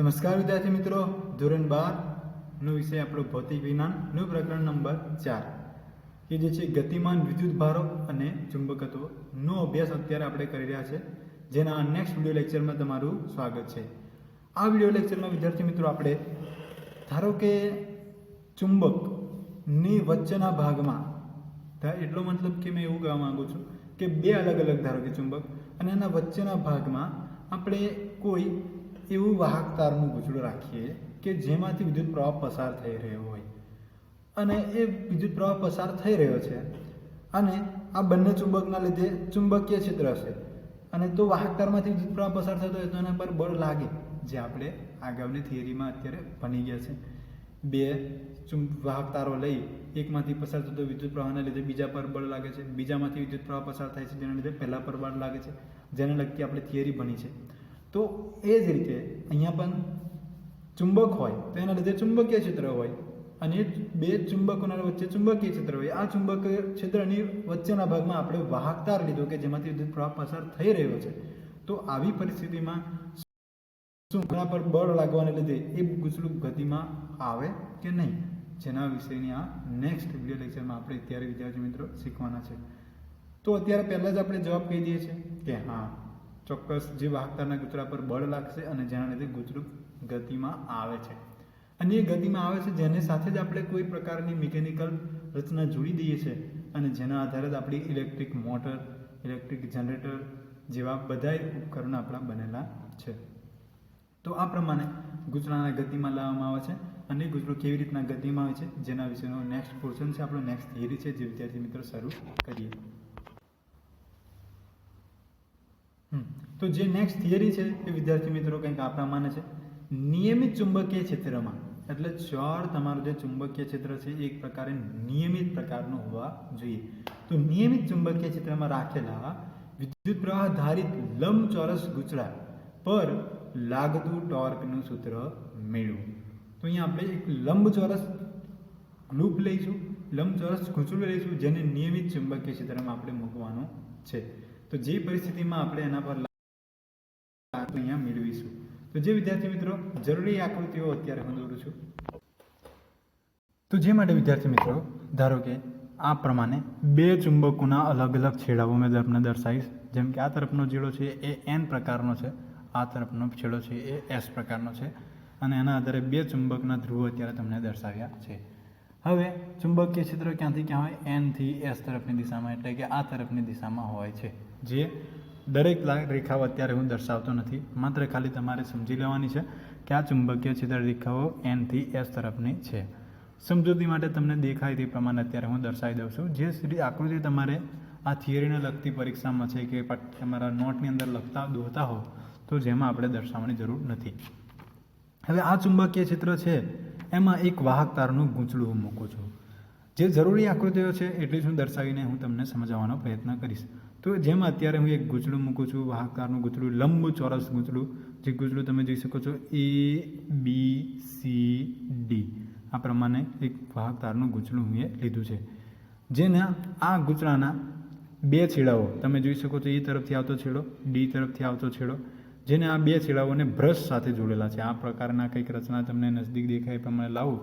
નમસ્કાર વિદ્યાર્થી મિત્રો. ધોરણ બાર નો વિષય આપણો ભૌતિક વિજ્ઞાનનું પ્રકરણ નંબર ચાર. કે જે છે ગતિમાન વિદ્યુત ભારો અને ચુંબકત્વનો અભ્યાસ અત્યારે આપણે કરી રહ્યા છે. જેના નેક્સ્ટ વીડિયો લેક્ચરમાં તમારું સ્વાગત છે. આ વીડિયો લેક્ચરમાં વિદ્યાર્થી મિત્રો આપણે ધારો કે ચુંબકની વચ્ચેના ભાગમાં એટલો મતલબ કે મેં એવું કહેવા માગું છું કે બે અલગ અલગ ધારો કે ચુંબક, અને એના વચ્ચેના ભાગમાં આપણે કોઈ એવું વાહક તારનું ગૂંચડું રાખીએ કે જેમાંથી વિદ્યુત પ્રવાહ પસાર થઈ રહ્યો હોય. અને એ વિદ્યુત પ્રવાહ પસાર થઈ રહ્યો છે. અને આ બંને ચુંબકના લીધે ચુંબકીય ક્ષેત્ર હશે. અને તો વાહક તારમાંથી વિદ્યુત પ્રવાહ પસાર થતો હોય તો એના પર બળ લાગે, જે આપણે આગળની થિયરીમાં અત્યારે ભણી ગયા છે. બે ચું, વાહક તારો લઈ એકમાંથી પસાર થતો વિદ્યુત પ્રવાહના લીધે બીજા પર બળ લાગે છે. બીજામાંથી વિદ્યુત પ્રવાહ પસાર થાય છે, જેના લીધે પહેલા પર બળ લાગે છે. જેને લગતી આપણે થિયરી ભણી છે. તો એ જ રીતે અહીંયા પણ ચુંબક હોય તો એના લીધે ચુંબકીય ક્ષેત્ર હોય અને બે ચુંબકોના વચ્ચે ચુંબકીય ક્ષેત્ર હોય. આ ચુંબકીય ક્ષેત્રની વચ્ચેના ભાગમાં આપણે વાહકતાર લીધો કે જેમાંથી વિદ્યુત પ્રવાહ પસાર થઈ રહ્યો છે. તો આવી પરિસ્થિતિમાં શું? ઘણા પર બળ લાગવાને લીધે એ ગુસલુક ગતિમાં આવે કે નહીં? જેના વિષયની આ નેક્સ્ટ વીડિયો લેક્ચરમાં આપણે અત્યારે વિદ્યાર્થી મિત્રો શીખવાના છે. તો અત્યારે પહેલાં જ આપણે જવાબ કહી દઈએ છીએ કે હા ચોક્કસ જે વાહકતાના ગૂંચળા પર બળ લાગશે અને જેના લીધે ગૂંચળું ગતિમાં આવે છે. અને એ ગતિમાં આવે છે જેને સાથે જ આપણે કોઈ પ્રકારની મિકેનિકલ રચના જોડી દઈએ છીએ અને જેના આધારે જ આપણી ઇલેક્ટ્રિક મોટર, ઇલેક્ટ્રિક જનરેટર જેવા બધાય ઉપકરણો આપણા બનેલા છે. તો આ પ્રમાણે ગૂંચળાના ગતિમાં લાવવામાં આવે છે અને ગૂંચળું કેવી રીતના ગતિમાં આવે છે જેના વિશેનો નેક્સ્ટ પોર્શન છે આપણો નેક્સ્ટ થિયરી છે જે વિદ્યાર્થી મિત્રો શરૂ કરીએ. તો જે નેક્સ્ટ થિયરી છે એ વિદ્યાર્થી મિત્રો કંઈક આ પ્રમાણે છે. નિયમિત ચુંબકીય ક્ષેત્રમાં, એટલે ચોર તમારું જે ચુંબકીય ક્ષેત્ર છે એ એક પ્રકારે નિયમિત પ્રકારનું હોવા જોઈએ. તો નિયમિત ચુંબકીય ક્ષેત્રમાં રાખેલા વિદ્યુત પ્રવાહ ધારિત લંબચોરસ ગૂંચળા પર લાગતું ટોર્કનું સૂત્ર મેળવું. તો અહીંયા આપણે એક લંબચોરસ લૂપ લઈશું, લંબચોરસ ગૂંચળું લઈશું, જેને નિયમિત ચુંબકીય ક્ષેત્રમાં આપણે મૂકવાનું છે. તો જે પરિસ્થિતિમાં આપણે એના પર અહીંયા મેળવીશું. તો જે વિદ્યાર્થી મિત્રો, જરૂરી આકૃતિઓ અત્યારે હું દોરું છું. તો જે માટે વિદ્યાર્થી મિત્રો, ધારો કે આ પ્રમાણે બે ચુંબકોના અલગ અલગ છેડાઓ મેં તમને દર્શાવીશ. જેમ કે આ તરફનો છેડો છે એ એન પ્રકારનો છે, આ તરફનો છેડો છે એ એસ પ્રકારનો છે. અને એના આધારે બે ચુંબકના ધ્રુવો અત્યારે તમને દર્શાવ્યા છે. હવે ચુંબકીય ક્ષેત્ર ક્યાંથી ક્યાં હોય? એનથી એસ તરફની દિશામાં, એટલે કે આ તરફની દિશામાં હોય છે. જે દરેક રેખાઓ અત્યારે હું દર્શાવતો નથી. માત્ર ખાલી તમારે સમજી લેવાની છે કે આ ચુંબકીય ક્ષેત્ર રેખાઓ એનથી એસ તરફની છે. સમજૂતી માટે તમને દેખાય તે પ્રમાણે અત્યારે હું દર્શાવી દઉં છું. જે સુધી આકૃતિ તમારે આ થિયરીને લગતી પરીક્ષામાં છે કે તમારા નોટની અંદર લખતા, દોરતા હો, તો જેમાં આપણે દર્શાવવાની જરૂર નથી. હવે આ ચુંબકીય ક્ષેત્ર છે. એમાં એક વાહક તારનું ગૂંચળું હું મૂકું છું. જે જરૂરી આકૃતિઓ છે એટલી જ હું દર્શાવીને હું તમને સમજાવવાનો પ્રયત્ન કરીશ. તો જેમાં અત્યારે હું એક ગૂંચળું મૂકું છું વાહક તારનું ગૂંચળું, લંબ ચોરસ ગૂંચળું, જે ગૂંચળું તમે જોઈ શકો છો, એ, બી, સી, ડી. આ પ્રમાણે એક વાહક તારનું ગૂંચળું હું એ લીધું છે. જેના આ ગૂંચળાના બે છેડાઓ તમે જોઈ શકો છો, એ તરફથી આવતો છેડો, ડી તરફથી આવતો છેડો જેને આ બે છેડાઓને બ્રશ સાથે જોડેલા છે. આ પ્રકારના કંઈક રચના તમને નજદીક દેખાય પ્રમાણે લાવું.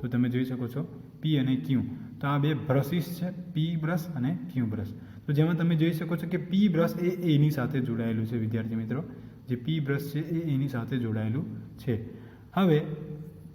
તો તમે જોઈ શકો છો પી અને ક્યુ તો આ બે બ્રશિસ છે પી બ્રશ અને ક્યુ બ્રશ. તો જેમાં તમે જોઈ શકો છો કે પી બ્રશ એ એની સાથે જોડાયેલું છે, વિદ્યાર્થી મિત્રો. જે પી બ્રશ છે એ એની સાથે જોડાયેલું છે. હવે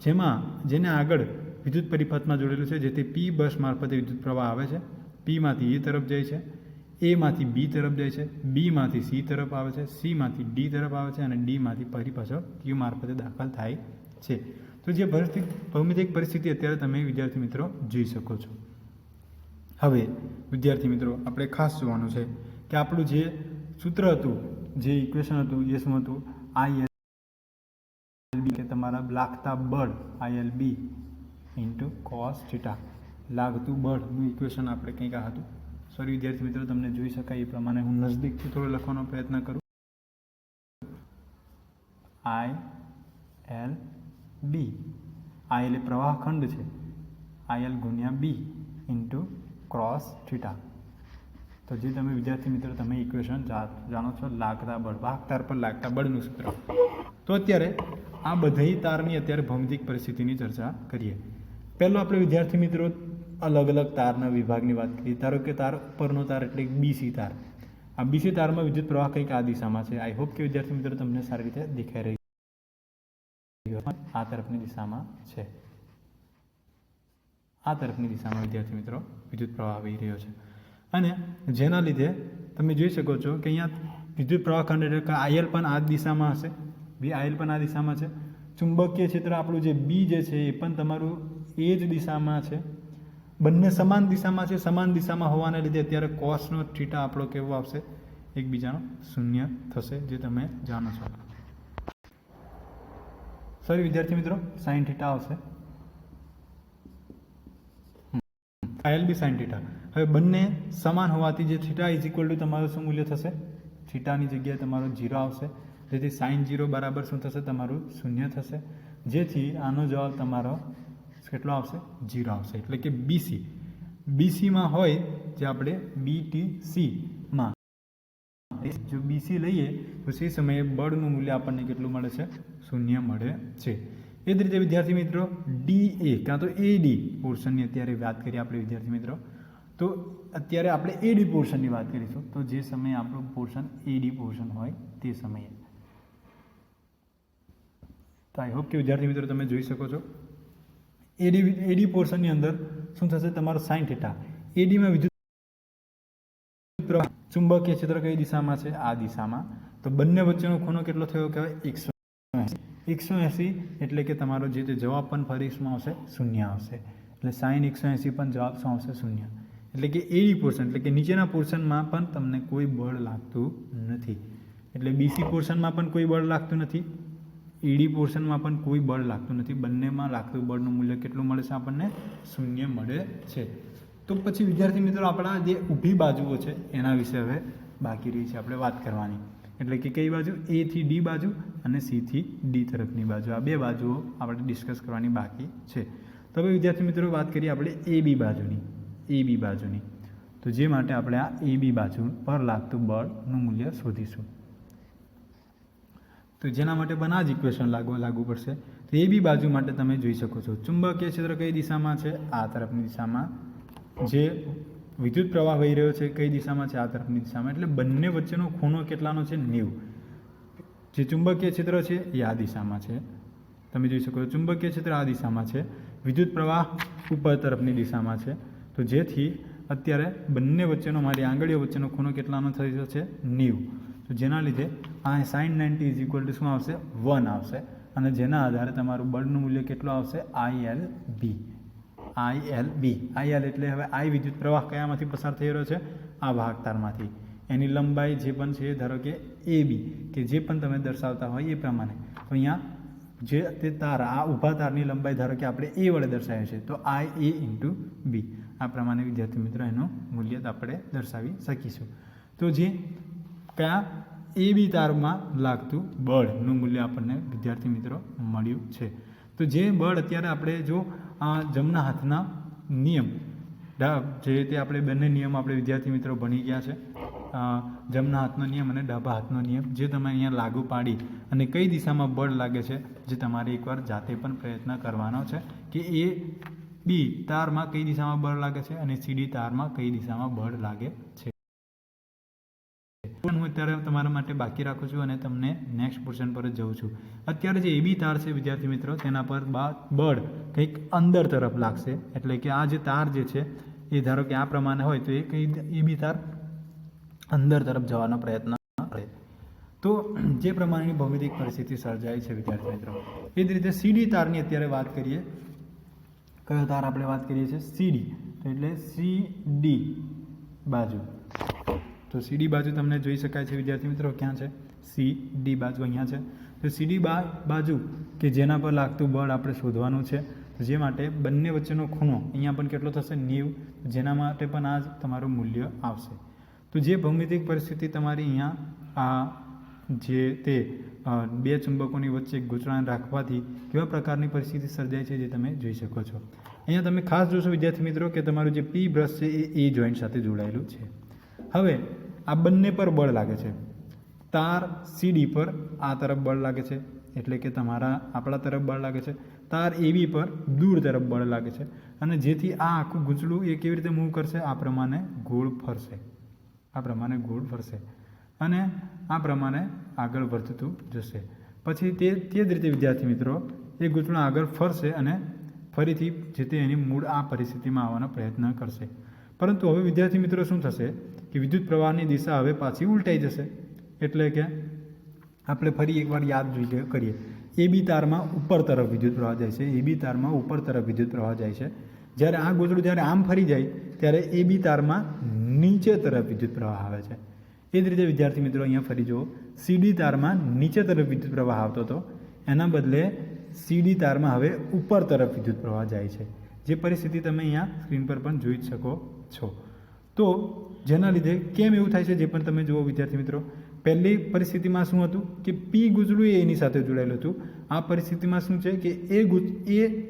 જેમાં, જેને આગળ વિદ્યુત પરિપથમાં જોડેલું છે, જેથી પી બસ મારફતે વિદ્યુત પ્રવાહ આવે છે પીમાંથી એ તરફ જાય છે. એમાંથી બી તરફ જાય છે બીમાંથી સી તરફ આવે છે સીમાંથી ડી તરફ આવે છે અને ડીમાંથી ફરી પાછો ક્યુ મારફતે દાખલ થાય છે. તો જે પરિસ્થિતિ, ભૌમિતિક પરિસ્થિતિ અત્યારે તમે વિદ્યાર્થી મિત્રો જોઈ શકો છો. હવે વિદ્યાર્થી મિત્રો આપણે ખાસ જોવાનું છે કે આપણું જે સૂત્ર હતું, જે ઇક્વેશન હતું, એ શું હતું? આઈ બી કે તમારા લાગતા બળ IL B into cos theta લાગતું બળનું ઇક્વેશન આપણે કંઈક આ હતું. સોરી, વિદ્યાર્થી મિત્રો, તમને જોઈ શકાય એ પ્રમાણે હું નજદીકથી થોડો લખવાનો પ્રયત્ન કરું. આઈ એલ બી આઈ એટલે પ્રવાહ ખંડ છે. આઈએલ ગુણ્યા બી ઇન્ટુ ક્રોસ થીટા તો જે તમે વિદ્યાર્થી મિત્રો, તમે ઇક્વેશન જાણો છો, લાગતા બળ. વાહકતાર પર લાગતા બળનું સૂત્ર. તો અત્યારે આ બધી તારની અત્યારે ભૌમિતિક પરિસ્થિતિની ચર્ચા કરીએ. પહેલો આપણે વિદ્યાર્થી મિત્રો અલગ અલગ તારના વિભાગની વાત કરીએ, ધારો કે તાર ઉપરનો તાર એટલે બીસી તાર. આ બીસી તારમાં વિદ્યુત પ્રવાહ કંઈક આ દિશામાં છે. આઈ હોપ કે વિદ્યાર્થી મિત્રો તમને સારી રીતે દેખાઈ રહી આ તરફની દિશામાં છે. આ તરફની દિશામાં વિદ્યાર્થી મિત્રો વિદ્યુત પ્રવાહ આવી રહ્યો છે. અને જેના લીધે તમે જોઈ શકો છો કે અહીંયા વિદ્યુત પ્રવાહ ખંડ એટલે આયલ પણ આ દિશામાં હશે. બી આયલ પણ આ દિશામાં છે. ચુંબકીય ક્ષેત્ર આપણું જે બી જે છે એ પણ તમારું એ જ દિશામાં છે. બંને સમાન દિશામાં છે, સમાન દિશામાં હોવાને લીધે અત્યારે કોસનો થીટા આપણો કેવો આવશે? એકબીજાનો શૂન્ય થશે, જે તમે જાણો છો. સોરી વિદ્યાર્થી મિત્રો સાઇન થીટા આવશે. એલ બી સાઇન થીટા હવે બંને સમાન હોવાથી જે થીટા ઇઝ ઇક્વલ ટુ તમારું શું મૂલ્ય થશે? થીટાની જગ્યાએ તમારો જીરો આવશે. જેથી સાઇન જીરો બરાબર શું થશે? તમારું શૂન્ય થશે. જેથી આનો જવાબ તમારો કેટલો આવશે? જીરો આવશે. એટલે કે બીસી બીસીમાં હોય જે આપણે બીટીસીમાં જો બીસી લઈએ, તો તે સમયે બળનું મૂલ્ય આપણને કેટલું મળે છે? શૂન્ય મળે છે. એ જ રીતે વિદ્યાર્થી મિત્રો ડી એ કાં તો એ ડી પોર્શનની અત્યારે વાત કરીએ આપણે વિદ્યાર્થી મિત્રો. તો અત્યારે આપણે એ ડી પોર્શનની વાત કરીશું. તો જે સમયે આપણું પોર્શન એ ડી પોર્શન હોય, તે સમયે. તો આઈ હોપ કે વિદ્યાર્થી મિત્રો તમે જોઈ શકો છો. એડી એડી પોર્શનની અંદર શું થશે? તમારો સાઇન થીટા એડીમાં વિદ્યુત પ્રવાહ ચુંબકીય ક્ષેત્ર કઈ દિશામાં છે? આ દિશામાં. તો બંને વચ્ચેનો ખૂણો કેટલો થયો? કહેવાય એકસો એકસો એંસી એટલે કે તમારો જે તે જવાબ પણ ફરી આવશે? શૂન્ય આવશે. એટલે સાઈન એકસો એંસી પણ જવાબ શું આવશે? શૂન્ય. એટલે કે એડી પોર્શન એટલે કે નીચેના પોર્શનમાં પણ તમને કોઈ બળ લાગતું નથી. એટલે બીસી પોર્શનમાં પણ કોઈ બળ લાગતું નથી. ઈડી પોર્શનમાં પણ કોઈ બળ લાગતું નથી. બંનેમાં લાગતું બળનું મૂલ્ય કેટલું મળે છે આપણને? શૂન્ય મળે છે. તો પછી વિદ્યાર્થી મિત્રો, આપણા જે ઊભી બાજુઓ છે, એના વિશે હવે બાકી રહી છે આપણે વાત કરવાની. એટલે કે કઈ બાજુ? એ થી ડી બાજુ અને સી થી ડી તરફની બાજુ. આ બે બાજુઓ આપણે ડિસ્કસ કરવાની બાકી છે. તો હવે વિદ્યાર્થી મિત્રો, વાત કરીએ આપણે એ બી બાજુની. એ બી બાજુની. તો જે માટે આપણે આ એ બી બાજુ પર લાગતું બળનું મૂલ્ય શોધીશું. તો જેના માટે પણ આ જ ઇક્વેશન લાગુ લાગુ પડશે. તો એ બી બાજુ માટે તમે જોઈ શકો છો. ચુંબકીય ક્ષેત્ર કઈ દિશામાં છે? આ તરફની દિશામાં. જે વિદ્યુત પ્રવાહ વહી રહ્યો છે, કઈ દિશામાં છે? આ તરફની દિશામાં. એટલે બંને વચ્ચેનો ખૂણો કેટલાનો છે? નેવું. જે ચુંબકીય ક્ષેત્ર છે, એ આ દિશામાં છે. તમે જોઈ શકો છો, ચુંબકીય ક્ષેત્ર આ દિશામાં છે. વિદ્યુત પ્રવાહ ઉપર તરફની દિશામાં છે. તો જેથી અત્યારે બંને વચ્ચેનો, મારી આંગળીઓ વચ્ચેનો ખૂણો કેટલાનો થઈ રહ્યો છે? નેવું. તો જેના લીધે આ sine ninety is equal to શું આવશે? વન આવશે. અને જેના આધારે તમારું બળનું મૂલ્ય કેટલું આવશે? I L B I L B I L એટલે હવે આઈ વિદ્યુત પ્રવાહ કયામાંથી પસાર થઈ રહ્યો છે? આ ભાગ તારમાંથી એની લંબાઈ જે પણ છે, ધારો કે એ બી કે જે પણ તમે દર્શાવતા હોય એ પ્રમાણે. તો અહીંયા જે તે તાર, આ ઊભા તારની લંબાઈ ધારો કે આપણે એ વડે દર્શાવીએ છીએ, તો આઈ એ ઇન્ટુ બી આ પ્રમાણે વિદ્યાર્થી મિત્રો એનું મૂલ્ય આપણે દર્શાવી શકીશું. તો જે કયા એ બી તારમાં લાગતું બળનું મૂલ્ય આપણને વિદ્યાર્થી મિત્રો મળ્યું છે. તો જે બળ અત્યારે આપણે જો આ જમણા હાથના નિયમ જે રીતે આપણે બંને નિયમ આપણે વિદ્યાર્થી મિત્રો ભણી ગયા છે જમના હાથનો નિયમ અને ડાબા હાથનો નિયમ, જે તમે અહીંયા લાગુ પાડી અને કઈ દિશામાં બળ લાગે છે, જે તમારે એકવાર જાતે પણ પ્રયત્ન કરવાનો છે કે એ બી તારમાં કઈ દિશામાં બળ લાગે છે અને સીડી તારમાં કઈ દિશામાં બળ લાગે છે. પણ હું અત્યારે તમારા માટે બાકી રાખું છું અને તમને નેક્સ્ટ પોર્શન પર જ જઉં છું. અત્યારે જે એબી તાર છે, વિદ્યાર્થી મિત્રો, તેના પર બળ કંઈક અંદર તરફ લાગશે. એટલે કે આ જે તાર જે છે, એ ધારો કે આ પ્રમાણે હોય, તો એ કંઈ એબી તાર અંદર તરફ જવાનો પ્રયત્ન કરે. તો જે પ્રમાણેની ભૌમિતિક પરિસ્થિતિ સર્જાય છે, વિદ્યાર્થી મિત્રો. એ જ રીતે સીડી તારની અત્યારે વાત કરીએ. કયો તાર આપણે વાત કરીએ છીએ? સીડી એટલે સી ડી બાજુ. તો સીડી બાજુ તમને જોઈ શકાય છે, વિદ્યાર્થી મિત્રો, ક્યાં છે? સી ડી બાજુ અહીંયા છે. તો સીડી બા, બાજુ કે જેના પર લાગતું બળ આપણે શોધવાનું છે જે માટે બંને વચ્ચેનો ખૂણો અહીંયા પણ કેટલો થશે? નેવ. જેના માટે પણ આ તમારું મૂલ્ય આવશે. તો જે ભૌમિતિક પરિસ્થિતિ તમારી અહીંયા આ જે તે બે ચુંબકોની વચ્ચે ગૂંચળાણ રાખવાથી કેવા પ્રકારની પરિસ્થિતિ સર્જાય છે, જે તમે જોઈ શકો છો. અહીંયા તમે ખાસ જોશો વિદ્યાર્થી મિત્રો કે તમારું જે પી બ્રશ છે, એ એ જોઈન્ટ સાથે જોડાયેલું છે. હવે આ બંને પર બળ લાગે છે. તાર સીડી પર આ તરફ બળ લાગે છે. એટલે કે તમારા આપણા તરફ બળ લાગે છે. તાર એવી પર દૂર તરફ બળ લાગે છે. અને જેથી આ આખું ગૂંચળું એ કેવી રીતે મૂવ કરશે? આ પ્રમાણે ગોળ ફરશે. આ પ્રમાણે ગોળ ફરશે. અને આ પ્રમાણે આગળ વધતું જશે. પછી તે તે જ રીતે વિદ્યાર્થી મિત્રો, એ ગૂંચળું આગળ ફરશે અને ફરીથી જે તે એની મૂળ આ પરિસ્થિતિમાં આવવાનો પ્રયત્ન કરશે. પરંતુ હવે વિદ્યાર્થી મિત્રો શું થશે? કે વિદ્યુત પ્રવાહની દિશા હવે પાછી ઉલટાઈ જશે. એટલે કે આપણે ફરી એકવાર યાદ જોઈએ કરીએ. એ બી તારમાં ઉપર તરફ વિદ્યુત પ્રવાહ જાય છે. એ બી તારમાં ઉપર તરફ વિદ્યુત પ્રવાહ જાય છે. જ્યારે આ ગોચડું જ્યારે આમ ફરી જાય, ત્યારે એ બી તારમાં નીચે તરફ વિદ્યુત પ્રવાહ આવે છે. એ જ રીતે વિદ્યાર્થી મિત્રો અહીંયા ફરી જુઓ. સીડી તારમાં નીચે તરફ વિદ્યુત પ્રવાહ આવતો હતો. એના બદલે સીડી તારમાં હવે ઉપર તરફ વિદ્યુત પ્રવાહ જાય છે. જે પરિસ્થિતિ તમે અહીંયા સ્ક્રીન પર પણ જોઈ શકો છો. તો જેના લીધે કેમ એવું થાય છે જે પણ તમે જુઓ વિદ્યાર્થી મિત્રો? પહેલી પરિસ્થિતિમાં શું હતું કે પી ગુજડું એ એની સાથે જોડાયેલું હતું. આ પરિસ્થિતિમાં શું છે કે એ ગુજ એ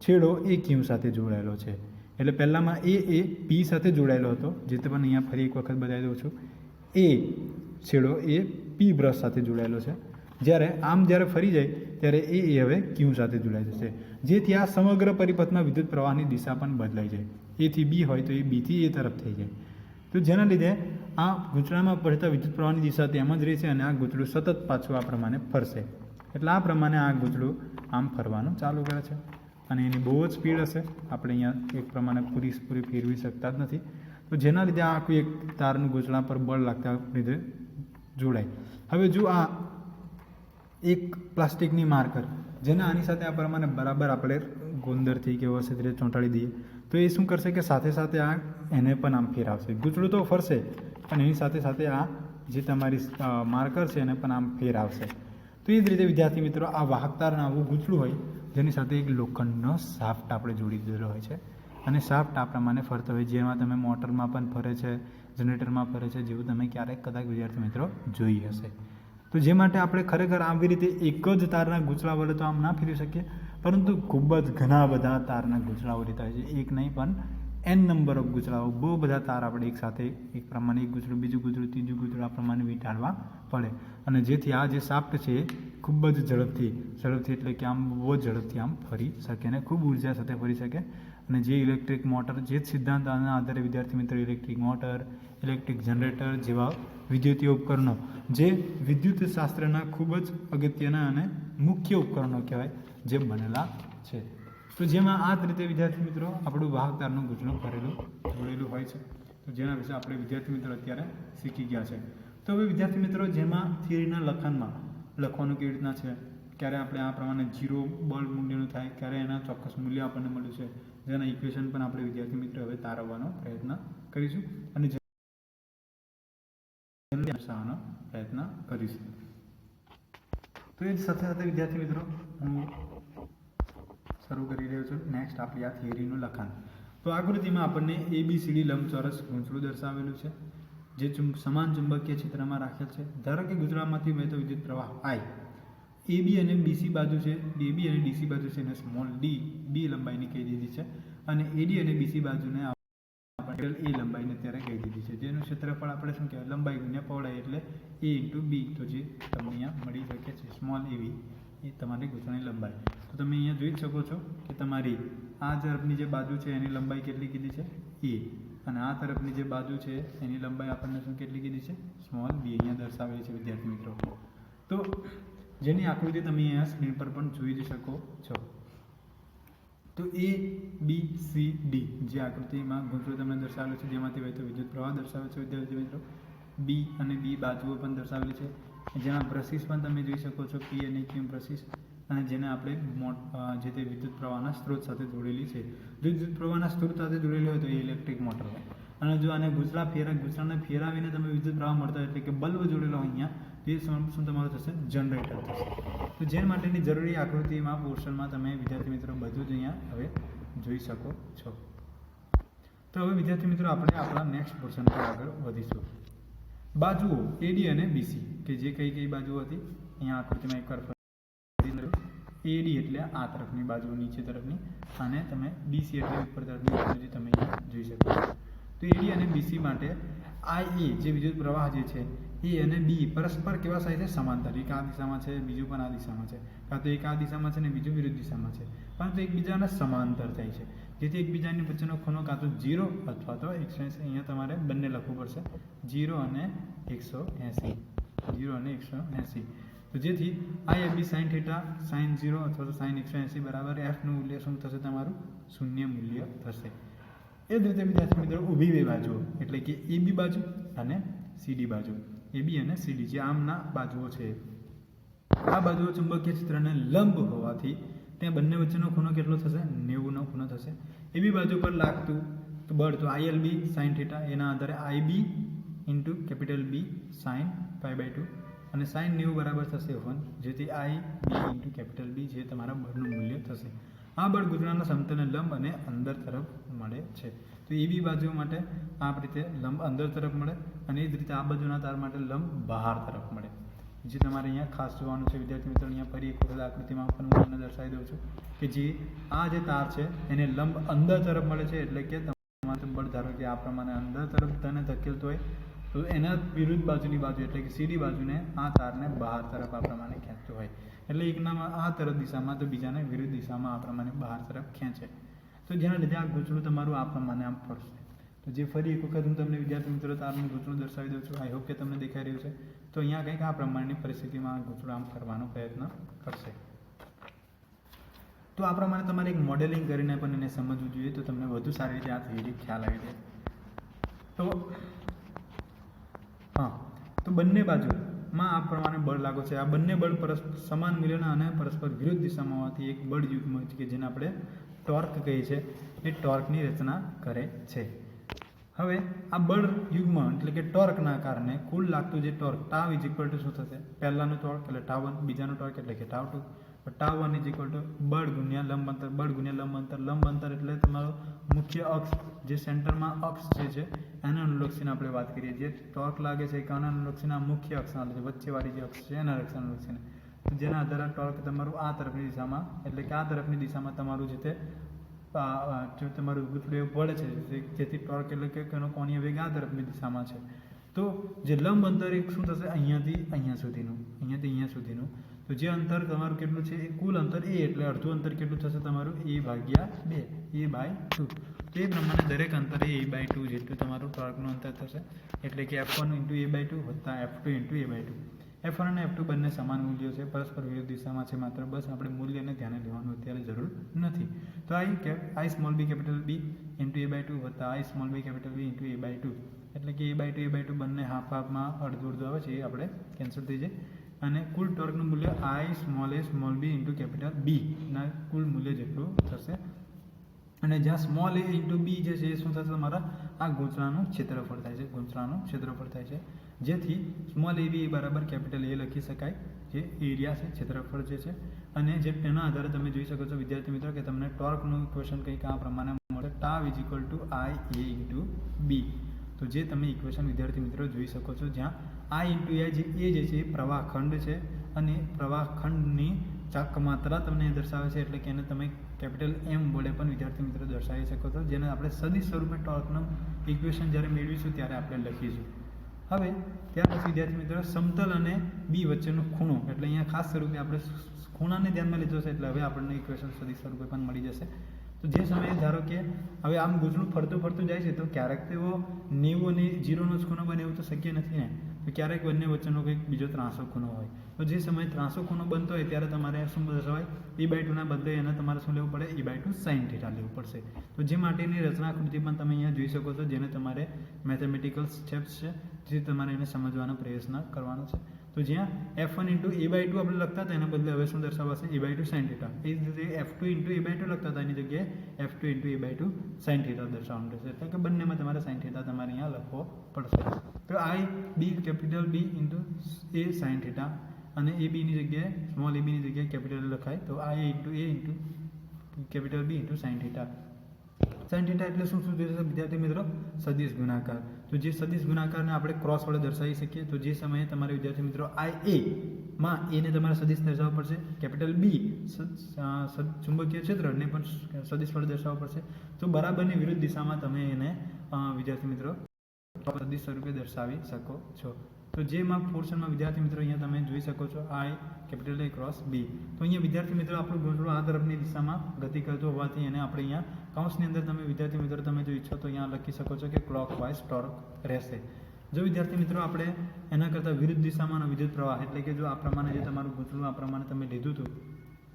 છેડો એ ક્યુ સાથે જોડાયેલો છે. એટલે પહેલાંમાં એ એ પી સાથે જોડાયેલો હતો. જે તમે અહીંયા ફરી એક વખત બતાવી દઉં છું. એ છેડો એ પી બ્રશ સાથે જોડાયેલો છે. જ્યારે આમ જ્યારે ફરી જાય, ત્યારે એ એ હવે ક્યુ સાથે જોડાઈ જશે જેથી આ સમગ્ર પરિપથમાં વિદ્યુત પ્રવાહની દિશા પણ બદલાઈ જાય. એથી બી હોય તો એ બીથી એ તરફ થઈ જાય. તો જેના લીધે આ ઘૂંટણામાં પડતા વિદ્યુત પ્રવાહની દિશા તેમ જ રહેશે અને આ ઘૂંટડું સતત પાછું આ પ્રમાણે ફરશે. એટલે આ પ્રમાણે આ ગૂંચળું આમ ફરવાનું ચાલુ કરે છે. અને એની બહુ જ સ્પીડ હશે. આપણે અહીંયા એક પ્રમાણે પૂરી પૂરી ફેરવી શકતા જ નથી. તો જેના લીધે આ આખું એક તારનું ઘૂંટણા પર બળ લાગતા લીધે જોડાય. હવે જો આ એક પ્લાસ્ટિકની માર્કર, જેને આની સાથે આ પ્રમાણે બરાબર આપણે ગોંદરથી કે વ્યવસ્થિત રીતે ચોંટાડી દઈએ તો એ શું કરશે કે સાથે સાથે આ એને પણ આમ ફેરવશે. ગૂંચળું તો ફરશે, પણ એની સાથે સાથે આ જે તમારી માર્કર છે એને પણ આમ ફેરવશે. તો એ જ રીતે વિદ્યાર્થી મિત્રો, આ વાહકતારના આવું ગૂંચળું હોય, જેની સાથે એક લોખંડનો સાફ્ટ આપણે જોડી દીધેલો હોય છે. અને સાફ્ટ આ પ્રમાણે ફરતો હોય, જેમાં તમે મોટરમાં પણ ફરે છે, જનરેટરમાં ફરે છે, જેવું તમે ક્યારેક કદાચ વિદ્યાર્થી મિત્રો જોઈ હશે. તો જે માટે આપણે ખરેખર આવી રીતે એક જ તારના ગૂંચળા વડે તો આમ ના ફેરવી શકીએ પરંતુ ખૂબ જ ઘણા બધા તારના ગૂંચળાઓ રહેતા હોય છે. એક નહીં, પણ એન નંબર ઓફ ગૂંચળાઓ બહુ બધા તાર આપણે એક સાથે, એક પ્રમાણે એક ગૂંચળું બીજું ગૂંચળું ત્રીજું ગૂંચળું આ પ્રમાણે વીંટાળવા પડે. અને જેથી આ જે સાપ્ટ છે, ખૂબ જ ઝડપથી ઝડપથી એટલે કે આમ બહુ ઝડપથી આમ ફરી શકે અને ખૂબ ઊર્જા સાથે ફરી શકે. અને જે ઇલેક્ટ્રિક મોટર જે જ સિદ્ધાંતના આધારે વિદ્યાર્થી મિત્રો ઇલેક્ટ્રિક મોટર ઇલેક્ટ્રિક જનરેટર જેવા વિદ્યુતીય ઉપકરણો, જે વિદ્યુત શાસ્ત્રના ખૂબ જ અગત્યના અને મુખ્ય ઉપકરણો કહેવાય. જે બનેલા છે. તો જેમાં આ જ રીતે વિદ્યાર્થી મિત્રો આપણું વાહક તારનું ગૂંચળું કરેલું જોડેલું હોય છે. તો જેના વિશે આપણે વિદ્યાર્થી મિત્રો અત્યારે શીખી ગયા છે. તો હવે વિદ્યાર્થી મિત્રો જેમાં થિયરીના લખાણમાં લખવાનું કેવી રીતના છે? ક્યારે આપણે આ પ્રમાણે જીરો બળ મૂલ્યનું થાય, ક્યારે એના ચોક્કસ મૂલ્ય આપણને મળ્યું છે, જેના ઇક્વેશન પણ આપણે વિદ્યાર્થી મિત્રો હવે તારવવાનો પ્રયત્ન કરીશું. અને પ્રયત્ન કરીશું. તો એ જ સાથે સાથે વિદ્યાર્થી મિત્રો, હું શરૂ કરી રહ્યો છું. નેક્સ્ટ આપણી આ થિયરીનું લખાણ. તો આકૃતિમાં આપણને એ બી સીડી લંબચોરસ ગૂંચળું દર્શાવેલું છે, જે સમાન ચુંબકીય ક્ષેત્રમાં રાખેલ છે. ધારો કે ગુજરાતમાંથી વહેતો વિદ્યુત પ્રવાહ આઈ એ બી અને બીસી બાજુ છે. બી અને ડીસી બાજુ છે એને સ્મોલ ડી બી લંબાઈની કહી દીધી છે. અને એડી અને બીસી બાજુને આપણે એ લંબાઈને અત્યારે કહી દીધી છે. જેનું ક્ષેત્રફળ આપણે શું કહેવાય? લંબાઈ ગુણ્યા પહોળાઈ એટલે એ ઇન્ટુ બી. તો જે તમને અહીંયા મળી શકે છે, સ્મોલ એવી એ તમારી ગૂંચળાની લંબાઈ. તો તમે અહીંયા જોઈ શકો છો કે તમારી આ તરફની જે બાજુ છે એની લંબાઈ કેટલી કીધી છે? એ અને આ તરફની જે બાજુ છે એની લંબાઈ આપણને શું કેટલી કીધી છે? સ્મોલ બી અહીંયા દર્શાવેલી છે, વિદ્યાર્થી મિત્રો. તો જેની આકૃતિ તમે અહીંયા સ્ક્રીન પર પણ જોઈ જ શકો છો. તો એ, બી, સી, ડી જે આકૃતિમાં ગૂંચળું તમને દર્શાવેલો છે, જેમાંથી વહેતો વિદ્યુત પ્રવાહ દર્શાવે છે, વિદ્યાર્થી મિત્રો. બી અને બી બાજુઓ પણ દર્શાવેલી છે. જેના બ્રશિસ પણ તમે જોઈ શકો છો, પી અને ક્યુ બ્રશિસ અને જેને આપણે મોટ જે તે વિદ્યુત પ્રવાહના સ્ત્રોત સાથે જોડેલી છે. જો વિદ્યુત પ્રવાહના સ્ત્રોત સાથે જોડેલી હોય તો એ ઇલેક્ટ્રિક મોટર હોય. અને જો આને ગુજરાત ફેરા ગુજરાતને ફેરાવીને તમે વિદ્યુત પ્રવાહ મળતા એટલે કે બલ્બ જોડેલો હોય અહીંયા એ શું તમારું થશે જનરેટર થશે. તો જે માટેની જરૂરી આકૃતિમાં પોર્શનમાં તમે વિદ્યાર્થી મિત્રો બધું જ અહીંયા હવે જોઈ શકો છો. તો હવે વિદ્યાર્થી મિત્રો આપણે આપણા નેક્સ્ટ પોર્શન પર આગળ વધીશું. બાજુઓ એડી અને બીસી કે જે કઈ કઈ બાજુઓ હતી, અહીંયા આકૃતિમાં એકવાર એડી એટલે આ તરફની બાજુ, નીચે તરફની, અને તમે બીસી એટલે ઉપર તરફની બાજુ તમે જોઈ શકો છો. તો એડી અને બીસી માટે આઈ એ જે વિદ્યુત પ્રવાહ જે છે એ અને બી, પરસ્પર કેવા છે? સમાંતર. એક આ દિશામાં છે, બીજું પણ આ દિશામાં છે. કાં તો એક આ દિશામાં છે ને બીજું વિરુદ્ધ દિશામાં છે. પરંતુ એકબીજાના સમાંતર થાય છે. જેથી એકબીજાની વચ્ચેનો ખૂણો કાં તો જીરો અથવા તો એકસો એંસી. અહીંયા તમારે બંને લખવું પડશે. જીરો અને એકસો એંસી. જીરો અને એકસો એંસી. તો જેથી I F B sine theta sine zero અથવા તો સાઇન એકસો એંસી બરાબર એફનું મૂલ્ય શું થશે? તમારું શૂન્ય મૂલ્ય થશે. એ જ રીતે વિદ્યાર્થી મિત્રો, ઊભી બે બાજુઓ. એટલે કે એ બી બાજુ અને સીડી બાજુ. એ બી અને સીડી જે આમના બાજુઓ છે. આ બાજુઓ ચુંબકીય ક્ષેત્રને લંબ હોવાથી ત્યાં બંને વચ્ચેનો ખૂણો કેટલો થશે? નેવુંનો ખૂણો થશે. એ બી બાજુ પર લાગતું તો બળ, તો આઈએલ બી સાઇન થીટા એના આધારે I B into capital B sine pi by two અને સાઇન નેવું બરાબર થશે વન જેથી આઈ બી ઇન્ટુ કેપિટલ બી જે તમારા બળનું મૂલ્ય થશે. આ બળ ગુજરાતના સમતલને લંબ અને અંદર તરફ મળે છે. તો એ બી બાજુ માટે આ રીતે લંબ અંદર તરફ મળે અને એ જ રીતે આ બાજુના તાર માટે લંબ બહાર તરફ મળે. જે તમારે અહીંયા ખાસ જોવાનું છે, વિદ્યાર્થી મિત્રો, અહીંયા ફરી એક વખત આકૃતિમાં પણ હું દર્શાવી દઉં છું કે જે આ જે તાર છે, એને લંબ અંદર તરફ મળે છે એટલે કે તમારે બળ ધારો કે આ પ્રમાણે અંદર તરફ તને ધકેલતો હોય, તો એના વિરુદ્ધ બાજુની બાજુ એટલે કે સીધી બાજુને આ તારને બહાર તરફ આ પ્રમાણે ખેંચતો હોય. એટલે એકનામાં આ તરફ દિશામાં તો બીજાને વિરુદ્ધ દિશામાં આ પ્રમાણે બહાર તરફ ખેંચે. તો જેના લીધે આ ગૂંચળું તમારું આ પ્રમાણે આમ ફરશે. તો જે ફરી એક વખત હું તમને વિદ્યાર્થી મિત્રો તારનું ગૂંચળું દર્શાવી દઉં છું આઈ હોપ કે તમને દેખાઈ રહ્યું છે. તો અહીંયા કંઈક આ પ્રમાણેની પરિસ્થિતિમાં ગૂંચળું આમ ફરવાનો પ્રયત્ન કરશે. તો આ પ્રમાણે તમારે એક મોડેલિંગ કરીને પણ એને સમજવું જોઈએ, તો તમને વધુ સારી રીતે આ થિયરી ખ્યાલ આવી જાય. તો, હા, તો બંને બાજુમાં આ પ્રમાણે બળ લાગુ છે. આ બંને બળ પરસ્પર સમાન મૂલ્યના અને પરસ્પર વિરુદ્ધ દિશામાં હોવાથી એક બળ યુગ્મ કે જેને આપણે ટોર્ક કહીએ છીએ એ ટોર્કની રચના કરે છે. હવે આ બળ યુગ્મ એટલે કે ટોર્કના કારણે કુલ લાગતું જે torque, tau is equal to શું થશે? પહેલાંનું ટોર્ક એટલે ટાવ વન બીજાનું ટોર્ક એટલે કે tau two. Tau one is equal to બળ ગુણ્યા લંબ અંતર, બળ ગુણ્યા લંબ અંતર. લંબ અંતર એટલે તમારો મુખ્ય અક્ષ, જે સેન્ટરમાં અક્ષ જે છે, એને અનુલક્ષીને આપણે વાત કરીએ. જે ટોર્ક લાગે છે કે આના અનુલક્ષીને મુખ્ય અક્ષ આવે છે વચ્ચેવાળી જે અક્ષ છે એના અક્ષ અનુલક્ષીને. જેના આધારે ટોર્ક તમારું આ તરફની દિશામાં, એટલે કે આ તરફની દિશામાં તમારું જે તે જો તમારું વિપરીત પડે છે જેથી ટોર્ક એટલે કે એનો કોણીય વેગ આ તરફની દિશામાં છે. તો જે લંબ અંતર એક શું થશે? અહીંયાથી અહીંયા સુધીનું, અહીંયાથી અહીંયા સુધીનું. તો જે અંતર તમારું કેટલું છે? એ કુલ અંતર એ, એટલે અડધું અંતર કેટલું થશે તમારું? એ ભાગ્યા બે, એ બાય ટુ. તો એ પ્રમાણે દરેક અંતરે એ બાય ટુ જેટલું તમારું ટોર્કનું અંતર થશે. એટલે કે F one into A by two વત્તા F two into A by two F one અને એફ ટુ બંને સમાન મૂલ્યો છે, પરસ્પર વિરુદ્ધ દિશામાં છે માત્ર. બસ આપણે મૂલ્યને ધ્યાને લેવાનું અત્યારે જરૂર નથી. તો I cap I small B capital B into A by two વત્તા I small B capital B into A by two એટલે કે A by two A by two બંને હાફ હાફમાં અડધું અડધું આવે છે, એ આપણે કેન્સલ થઈ જાય. અને કુલ ટોર્કનું મૂલ્ય I small A small B into capital B ના કુલ મૂલ્ય જેટલું થશે. અને જ્યાં સ્મોલ એ ઇન્ટુ બી જે છે, એ શું થશે? તમારા આ ગૂંચળાનું ક્ષેત્રફળ થાય છે ગૂંચળાનું ક્ષેત્રફળ થાય છે. જેથી સ્મોલ એ બરાબર કેપિટલ એ લખી શકાય. જે એરિયા છે, ક્ષેત્રફળ જે છે. અને જે તેના આધારે તમે જોઈ શકો છો, વિદ્યાર્થી મિત્રો, કે તમને ટોર્કનું ઇક્વેશન કંઈક આ પ્રમાણે મળે. Tau is equal to I A into B તો જે તમે ઇક્વેશન વિદ્યાર્થી મિત્રો જોઈ શકો છો, જ્યાં આ ઇન્ટુ એ જે એ જે છે, એ પ્રવાહ ખંડ છે. અને પ્રવાહ ખંડની ચાક માત્રા તમને દર્શાવે છે, એટલે કે એને તમે કેપિટલ એમ વડે પણ વિદ્યાર્થી મિત્રો દર્શાવી શકો છો. જેને આપણે સદી સ્વરૂપે ટોર્કનું ઇક્વેશન જ્યારે મેળવીશું, ત્યારે આપણે લખીશું. હવે ત્યાર પછી વિદ્યાર્થી મિત્રો, સમતલ અને બી વચ્ચેનો ખૂણો. એટલે અહીંયા ખાસ સ્વરૂપે આપણે ખૂણાને ધ્યાનમાં લીધો છે, એટલે હવે આપણને ઇક્વેશન સદી સ્વરૂપે પણ મળી જશે. તો જે સમયે ધારો કે હવે આમ ગૂંચળું ફરતું ફરતું જાય છે, તો ક્યારેક તેઓ નેવું અને જીરોનો જ ખૂણો બને એવું તો શક્ય નથી ને. તો ક્યારેક બંને વચ્ચેનો કંઈક બીજો ત્રાસો ખૂણો હોય. તો જે સમયે ત્રાસો ખૂણો બનતો હોય ત્યારે તમારે શું દર્શાવાય એ બાય ટુના બદલે એને તમારે શું લેવું પડે? A by two sine theta લેવું પડશે. તો જે માટેની રચનાકૃતિ પણ તમે અહીંયા જોઈ શકો છો, જેને તમારે મેથેમેટિકલ સ્ટેપ્સ છે, જે તમારે એને સમજવાનો પ્રયત્ન કરવાનો છે. તો જ્યાં F one into A by two આપણે લખતા હતા, એના બદલે હવે શું દર્શાવાશે? A by two sine theta એ જ રીતે F two into A by two લખતા હતા, એની જગ્યાએ F two into A by two sine theta દર્શાવવાનું રહેશે. એટલે કે બંનેમાં તમારે સાઇન થીટા તમારે અહીંયા લખવો પડશે. તો I B capital B into A sine theta અને એ બીની જગ્યાએ સ્મોલ એ બીની જગ્યાએ કેપિટલ લખાય. તો I into A into capital B into sine theta sine એટલે શું શું થશે વિદ્યાર્થી મિત્રો, સદિશ ગુણાકાર. તો જે સદિશ ગુણાકારને આપણે ક્રોસ વડે દર્શાવી શકીએ, તો જે સમયે તમારે વિદ્યાર્થી મિત્રો આઈ એ માં એને તમારે સદિશ દર્શાવવા પડશે, કેપિટલ બી ચુંબકીય ક્ષેત્રને પણ સદિશ વડે દર્શાવવા પડશે. તો બરાબરની વિરુદ્ધ દિશામાં તમે એને વિદ્યાર્થી મિત્રો, સદિશ સ્વરૂપે દર્શાવી શકો છો. તો જેમાં પોર્શનમાં વિદ્યાર્થી મિત્રો અહીંયા તમે જોઈ શકો છો આઈ કેપિટલ એ ક્રોસ બી તો અહીંયા વિદ્યાર્થી મિત્રો આપણું ગોઠડું આ તરફની દિશામાં ગતિ કરતું હોવાથી એને આપણે અહીંયા કાઉન્સની અંદર તમે વિદ્યાર્થી મિત્રો તમે જો ઈચ્છો તો અહીંયા લખી શકો છો કે ક્લોક વાઇઝ ટોર્ક રહેશે. જો વિદ્યાર્થી મિત્રો આપણે એના કરતાં વિરુદ્ધ દિશામાં વિદ્યુત પ્રવાહ એટલે કે જો આ પ્રમાણે જે તમારું ગૂંચળું આ પ્રમાણે તમે લીધું હતું,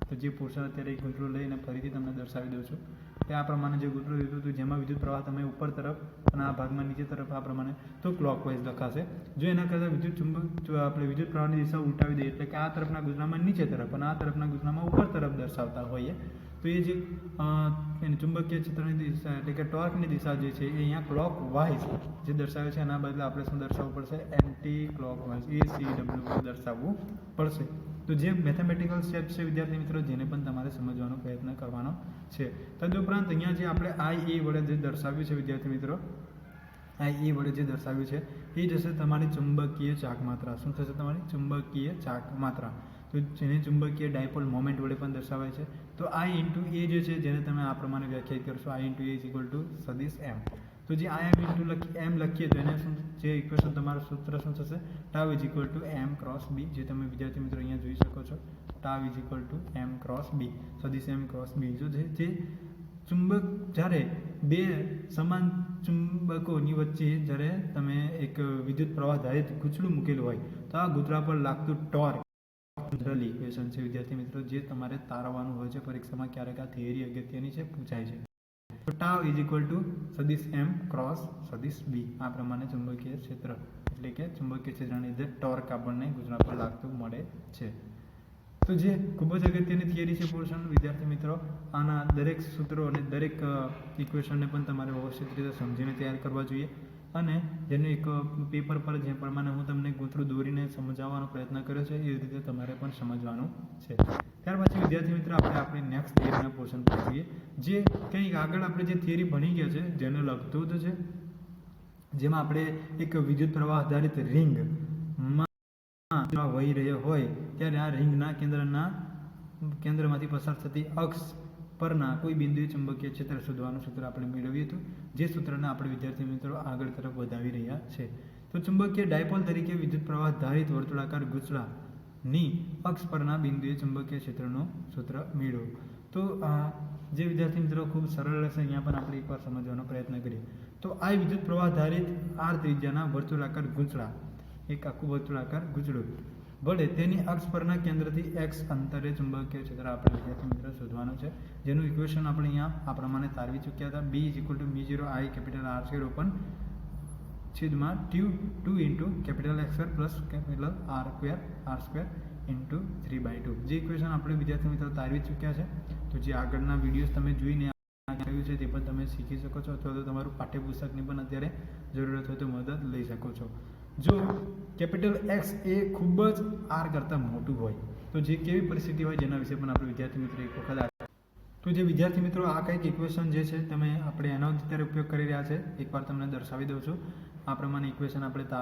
તો જે પોર્શન અત્યારે એ ગૂંચળું લઈને ફરીથી તમને દર્શાવી દઉં છું. કે આ પ્રમાણે જે ગૂંચળું લીધું હતું જેમાં વિદ્યુત પ્રવાહ તમે ઉપર તરફ અને આ ભાગમાં નીચે તરફ આ પ્રમાણે તો ક્લોકવાઇઝ લખાશે. જો એના કરતાં વિદ્યુત ચુંબક આપણે વિદ્યુત પ્રવાહની દિશા ઉલટાવી દઈએ એટલે કે આ તરફના ગુજરામાં નીચે તરફ અને આ તરફના ગૂંચળામાં ઉપર તરફ દર્શાવતા હોઈએ, તો એ જે એની ચુંબકીય ક્ષેત્રની દિશા એટલે કે ટોર્કની દિશા જે છે એ અહીંયા ક્લોક વાઇઝ જે દર્શાવે છે એના બદલે આપણે શું દર્શાવવું પડશે? Anticlockwise A C W દર્શાવવું પડશે. તો જે મેથેમેટિકલ સ્ટેપ છે વિદ્યાર્થી મિત્રો, જેને પણ તમારે સમજવાનો પ્રયત્ન કરવાનો છે. તદુપરાંત અહીંયા જે આપણે આઈ એ વડે જે દર્શાવ્યું છે વિદ્યાર્થી મિત્રો આઈ એ વડે જે દર્શાવ્યું છે, એ જશે તમારી ચુંબકીય ચાક માત્રા. શું થશે તમારી? ચુંબકીય ચાક માત્રા. તો જેને ચુંબકીય ડાયપોલ મોમેન્ટ વડે પણ દર્શાવાય છે. તો આઈ ઇન્ટુ એ જે છે, જેને તમે આ પ્રમાણે વ્યાખ્યાયિત કરશો I into A is equal to સદીશ એમ તો જે આઈ એમ ઇન્ટુ લખી એમ લખીએ તો એને શું, જે ઇક્વેશન તમારું સૂત્ર શું થશે? Tau is equal to M cross B જે તમે વિદ્યાર્થી મિત્રો અહીંયા જોઈ શકો છો. Tau is equal to M cross B સદીશ એમ ક્રોસ બી જો, જે ચુંબક, જ્યારે બે સમાન ચુંબકોની વચ્ચે જ્યારે તમે એક વિદ્યુત પ્રવાહ ધારિત ગૂંચડું મૂકેલું હોય, તો આ ગૂંચળા પર લાગતું ટોર્ક જનરલ ઇક્વેશન છે. વિદ્યાર્થી મિત્રો, જે તમારે તારવવાનું હોય છે, પરીક્ષામાં ક્યારેક આ થિયરી અગત્યની છે, પૂછાય છે. તો ટાવ ઇઝ ઇક્વલ ટુ સદીશ એમ ક્રોસ સદીશ બી આ પ્રમાણે ચુંબકીય ક્ષેત્ર. એટલે કે ચુંબકીય ક્ષેત્રની લીધે ટોર્ક આપણને ગુજરાત પર લાગતું મળે છે. તો જે ખૂબ જ અગત્યની થિયરી છે પોર્શન વિદ્યાર્થી મિત્રો, આના દરેક સૂત્રો અને દરેક ઇક્વેશનને પણ તમારે વ્યવસ્થિત રીતે સમજીને તૈયાર કરવા જોઈએ. અને જેનું એક પેપર પર જે પ્રમાણે હું તમને ગૂંથળું દોરીને સમજાવવાનો પ્રયત્ન કર્યો છે, એ રીતે તમારે પણ સમજવાનું છે. ત્યાર પછી, વિદ્યાર્થી મિત્રો, આપણે આપણી નેક્સ્ટ થિયરીના પોર્શન પર જઈએ. જે કંઈક આગળ આપણે જે થિયરી ભણી ગયા છે, જેને લગતું જ છે, જેમાં આપણે એક વિદ્યુત પ્રવાહ આધારિત રિંગમાં વહી રહ્યો હોય, ત્યારે આ રિંગના કેન્દ્રના, કેન્દ્રમાંથી પસાર થતી અક્ષ પરના કોઈ બિંદુએ ચુંબકીય ક્ષેત્ર શોધવાનું સૂત્ર આપણે મેળવ્યું હતું, જે સૂત્રને આપણે વિદ્યાર્થી મિત્રો આગળ તરફ વધાવી રહ્યા છે. તો ચુંબકીય ડાયપોલ તરીકે વિદ્યુત પ્રવાહ ધારિત વર્તુળાકાર ગૂંચળાની અક્ષ પરના બિંદુએ ચુંબકીય ક્ષેત્રનું સૂત્ર મેળવો. તો જે વિદ્યાર્થી મિત્રો ખૂબ સરળ રહેશે અહીંયા પણ આપણે એકવાર સમજવાનો પ્રયત્ન કરીએ. તો આ વિદ્યુત પ્રવાહ ધારિત આર ત્રિજ્યાના વર્તુળાકાર ગૂંચળા, એક આખું વર્તુળાકાર ગૂંચળું. વડે તેની અક્ષ પરના કેન્દ્રથી એક્સ અંતરે ચુંબકીય ક્ષેત્ર આપણે વિદ્યાર્થી મિત્રો, શોધવાનું છે. જેનું ઇક્વેશન આપણે અહીંયા આ પ્રમાણે તારવી ચૂક્યા હતા. B is equal to mu zero I capital R square upon છેદમાં ટ્યુ two into capital X square plus capital R square R square into three by two જે ઇક્વેશન આપણે વિદ્યાર્થી મિત્રો તારવી ચૂક્યા છે, તો જે આગળના વિડીયોઝ તમે જોઈને આવ્યું છે તે પણ તમે શીખી શકો છો અથવા તો તમારું પાઠ્યપુસ્તકની પણ અત્યારે જરૂરત હોય તો મદદ લઈ શકો છો. જો કેપિટલ એક્સ એ ખૂબ જ આર કરતાં મોટું હોય, તો જે કેવી પરિસ્થિતિ હોય જેના વિશે પણ આપણે વિદ્યાર્થી મિત્રો એક વખત તો જે વિદ્યાર્થી મિત્રો, આ કંઈક ઇક્વેશન જે છે, તમે આપણે એનો અત્યારે ઉપયોગ કરી રહ્યા છે. એકવાર તમને દર્શાવી દઉં છું. આ પ્રમાણે ઇક્વેશન આપણે તાર